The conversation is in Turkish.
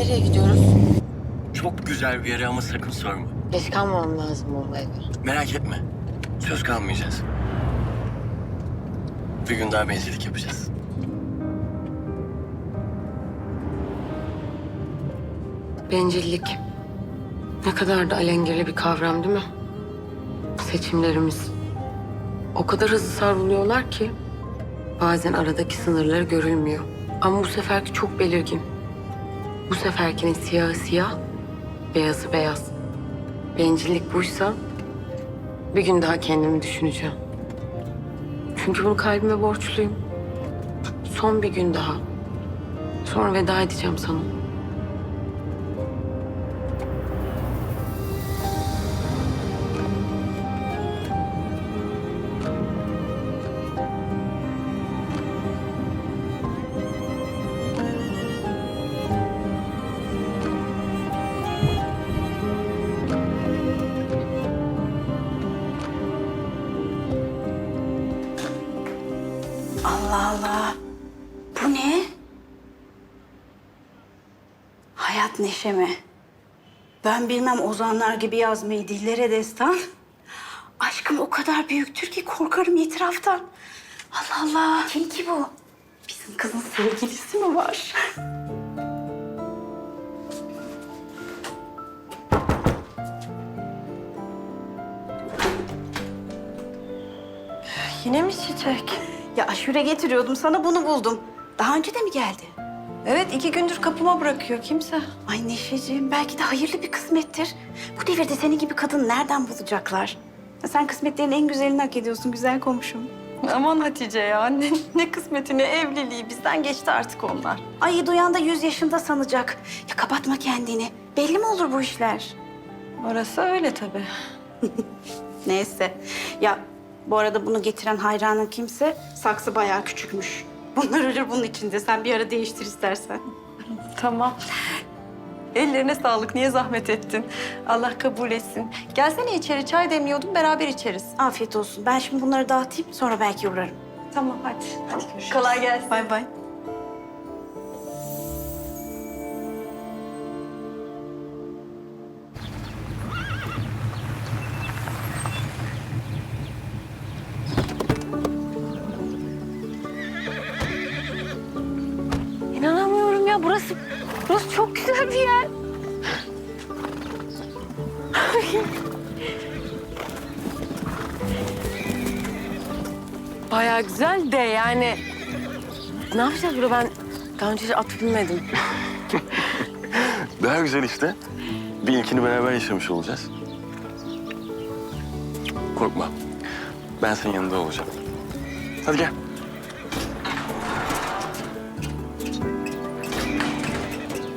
Nereye gidiyoruz? Çok güzel bir yere ama sakın sorma. Geç kalmamam lazım o eve. Merak etme. Söz kalmayacağız. Bir gün daha benzinlik yapacağız. Bencillik. Ne kadar da alengirli bir kavram değil mi? Seçimlerimiz. O kadar hızlı savruluyorlar ki bazen aradaki sınırları görülmüyor. Ama bu seferki çok belirgin. Bu seferkinin siyahı siyah, beyazı beyaz. Bencillik buysa bir gün daha kendimi düşüneceğim. Çünkü bunu kalbime borçluyum. Son bir gün daha. Sonra veda edeceğim sana. Allah Allah. Bu ne? Hayat neşe mi? Ben bilmem ozanlar gibi yazmayı dillere destan. Aşkım o kadar büyüktür ki korkarım itiraftan. Allah Allah. Kim ki bu? Bizim kızın sevgilisi mi var? Yine mi çiçek? Ya aşure getiriyordum sana bunu buldum. Daha önce de mi geldi? Evet iki gündür kapıma bırakıyor kimse. Ay Neşeciğim belki de hayırlı bir kısmettir. Bu devirde senin gibi kadın nereden bulacaklar? Ya sen kısmetlerin en güzelini hak ediyorsun güzel komşum. Aman Hatice ya ne, ne kısmeti ne evliliği bizden geçti artık onlar. Ay duyan da yüz yaşında sanacak. Ya kapatma kendini. Belli mi olur bu işler? Orası öyle tabii. Neyse. Ya bu arada bunu getiren hayranın kimse saksı bayağı küçükmüş. Bunlar ölür bunun içinde. Sen bir ara değiştir istersen. Tamam. Ellerine sağlık. Niye zahmet ettin? Allah kabul etsin. Gelsene içeri çay demliyordum beraber içeriz. Afiyet olsun. Ben şimdi bunları dağıtayım sonra belki uğrarım. Tamam hadi. Hadi görüşürüz. Kolay gelsin. Bay bay. Burası çok güzel bir yer. Bayağı güzel de yani ne yapacağız burada ben daha önce hiç at binmedim. Daha güzel işte. Bir ilkini beraber yaşamış olacağız. Korkma. Ben senin yanında olacağım. Hadi gel.